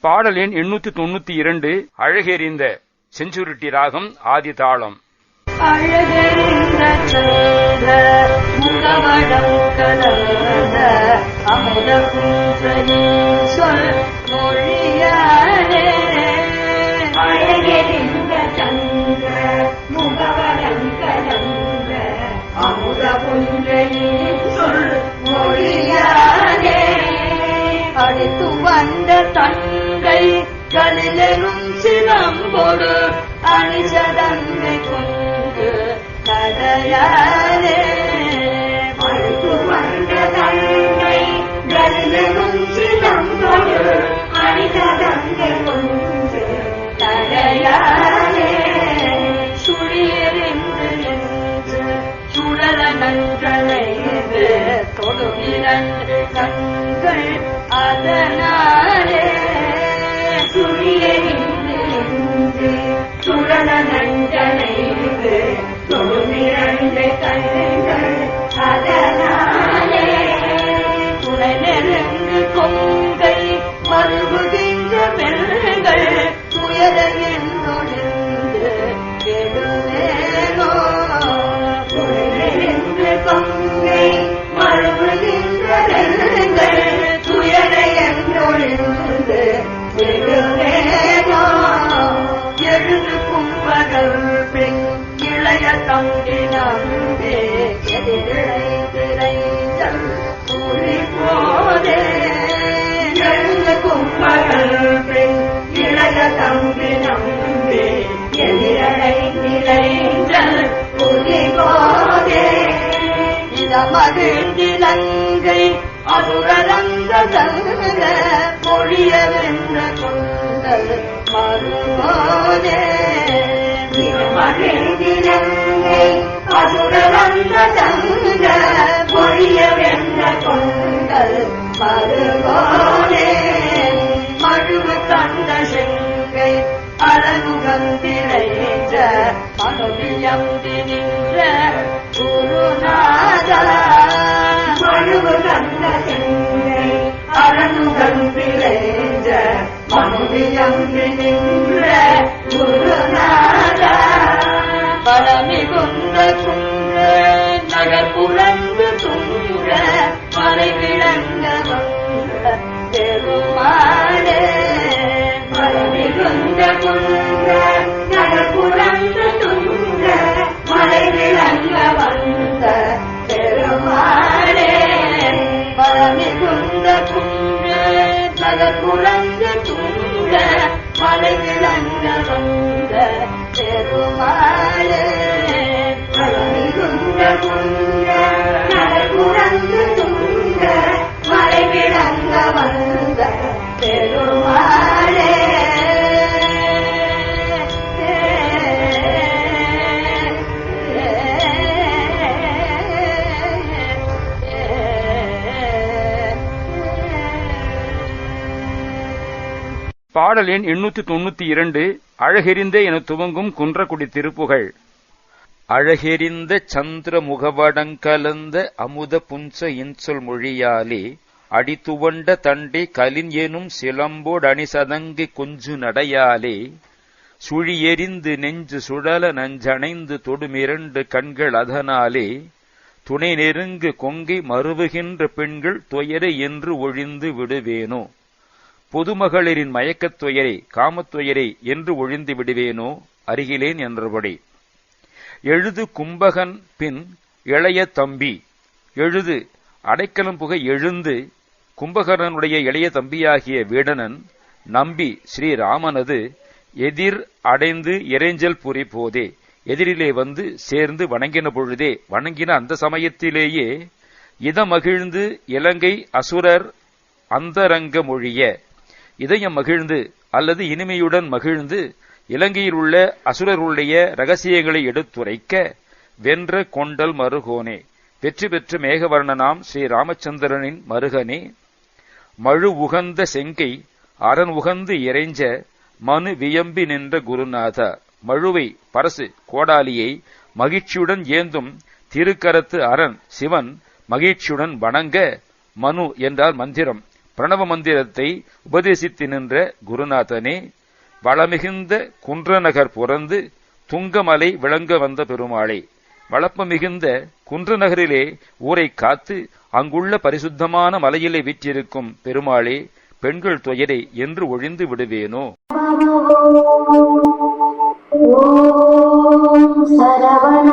பாடல் எண் எண்ணூத்தி தொண்ணூத்தி இரண்டு அழகெறிந்த செஞ்சுருட்டி ராகம் ஆதி தாளம். அழகெறிந்த வந்த தங்கை கலிலும் சிலம்பொடு அணிசதங்கை கொண்டு கதையாரே வந்த தங்கை கலிலும் சிலம்பொடு அணிசதங்கை கொண்டு கதையாரே சுழியறிந்து நின்று சுழல நன்களைந்து தொடுகிறன்று கண்கள் அதனாலே கும்பகள் இளைய தம்பி நம்பே எதிரை திரைஞ்சல் கூறி போதே எழுது பெண் இளைய தம்பி நம்பே எதிரை திரைஞ்சல் கூறி போதே இதமகிழ்ந்திலங்கை அதுரங்க தங்க மொழிய வென்ற கொண்டல் மறுபோதே அழகுகந்திரைஞ்ச நின்ற குருநாதா மழுவு செங்கை மனுவியம்பி நின்ற குருநாதா பழமிகுந்த குன்ற நகர் புலந்து பாடல் எண் எண்ணூத்தி தொண்ணூத்தி இரண்டு அழகெறிந்தே என துவங்கும் குன்றக்குடி திருப்புகழ் அழகெறிந்த சந்திர முகவடங்கலந்த அமுத புஞ்ச இன்சொல் மொழியாலே அடித்துவண்ட தண்டை கலின் எனும் சிலம்போடு அணிசதங்கு கொஞ்சு நடையாலே சுழியெறிந்து நெஞ்சு சுழல நஞ்சணைந்து தொடுமிரண்டு கண்கள் அதனாலே துணை நெருங்கு கொங்கை மறுவுகின்ற பெண்கள் துயரை என்று ஒழிந்து விடுவேனோ? பொதுமகளிரின் மயக்கத் துயரை காமத்துயரை என்று ஒழிந்து விடுவேனோ? அருகிலேன் என்றபடி. எழுது கும்பகன் பின் இளைய தம்பி. எழுது அடைக்கலம் புகை எழுந்து கும்பகர்ணனுடைய இளைய தம்பியாகிய வீடனன் நம்பி ஸ்ரீராமனது எதிர் அடைந்து இறைஞ்சல் புரி போதே எதிரிலே வந்து சேர்ந்து வணங்கின பொழுதே வணங்கின அந்த சமயத்திலேயே இதமகிழ்ந்து இலங்கை அசுரர் அந்தரங்க மொழிய இதயம் மகிழ்ந்து அல்லது இனிமையுடன் மகிழ்ந்து இலங்கையில் உள்ள அசுரர்களுடைய ரகசியங்களை எடுத்துரைக்க வென்ற கொண்டல் மருகோனே வெற்றி பெற்ற மேகவர்ணனாம் ஸ்ரீ ராமச்சந்திரனின் மருகனே. மழு உகந்த செங்கை அரண் உகந்து இறைஞ்ச மனு வியம்பி நின்ற குருநாதா மழுவை பரசு கோடாலியை மகிழ்ச்சியுடன் ஏந்தும் திருக்கரத்து அரண் சிவன் மகிழ்ச்சியுடன் வணங்க மனு என்றால் மந்திரம் பிரணவ மந்திரத்தை உபதேசித்து நின்ற குருநாதனே. வளமிகுந்த குன்றநகர் புறந்து துங்கமலை விளங்க வந்த பெருமாளே. வளப்ப மிகுந்த குன்றநகரிலே ஊரை காத்து அங்குள்ள பரிசுத்தமான மலையிலே வீற்றிருக்கும் பெருமாளே பெண்கள் துயரை என்று ஒழிந்து விடுவேனோ? சரவண